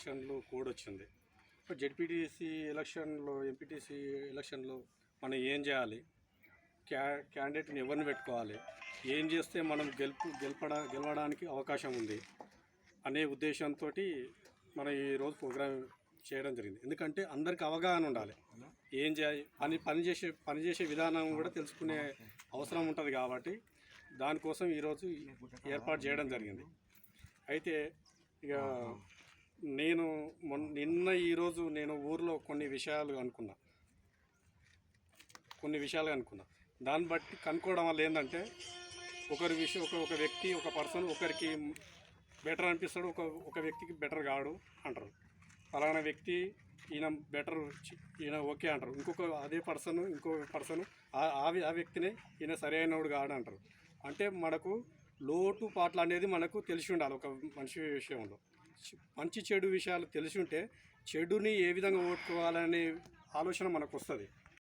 ఎలక్షన్లు కోడ్ వచ్చింది ఇప్పుడు జెడ్పీటీసీ ఎలక్షన్లో ఎంపీటీసీ ఎలక్షన్లో మనం ఏం చేయాలి? క్యా క్యాండిడేట్ని ఎవరిని పెట్టుకోవాలి? ఏం చేస్తే మనం గెలుపు గెలపడ గెలవడానికి అవకాశం ఉంది? అనే ఉద్దేశంతో మనం ఈరోజు ప్రోగ్రామ్ చేయడం జరిగింది. ఎందుకంటే అందరికి అవగాహన ఉండాలి. ఏం చేయాలి పని పని చేసే పని చేసే విధానం కూడా తెలుసుకునే అవసరం ఉంటుంది కాబట్టి దానికోసం ఈరోజు ఏర్పాటు చేయడం జరిగింది. అయితే ఇక నేను మొన్న నిన్న ఈరోజు నేను ఊర్లో కొన్ని విషయాలు అనుకున్నా. కొన్ని విషయాలు అనుకున్నా. దాన్ని బట్టి కనుక్కోవడం వల్ల ఏంటంటే ఒకరి విషయం ఒక ఒక వ్యక్తి ఒక పర్సన్ ఒకరికి బెటర్ అనిపిస్తాడు ఒక ఒక వ్యక్తికి బెటర్ కాడు అంటారు. ఫలానా వ్యక్తి ఈయన బెటర్ ఈయన ఓకే అంటారు. ఇంకొక అదే పర్సన్ ఇంకో పర్సన్ ఆ- ఆ వ్యక్తినే ఈయన సరైనవాడు కాడు అంటారు. అంటే మనకు లోటు పాటలు అనేది మనకు తెలిసి ఉండాలి ఒక మనిషి విషయంలో. మంచి చెడు విషయాలు తెలిసి ఉంటే చెడుని ఏ విధంగా ఓట్టుకోవాలనే ఆలోచన మనకు వస్తుంది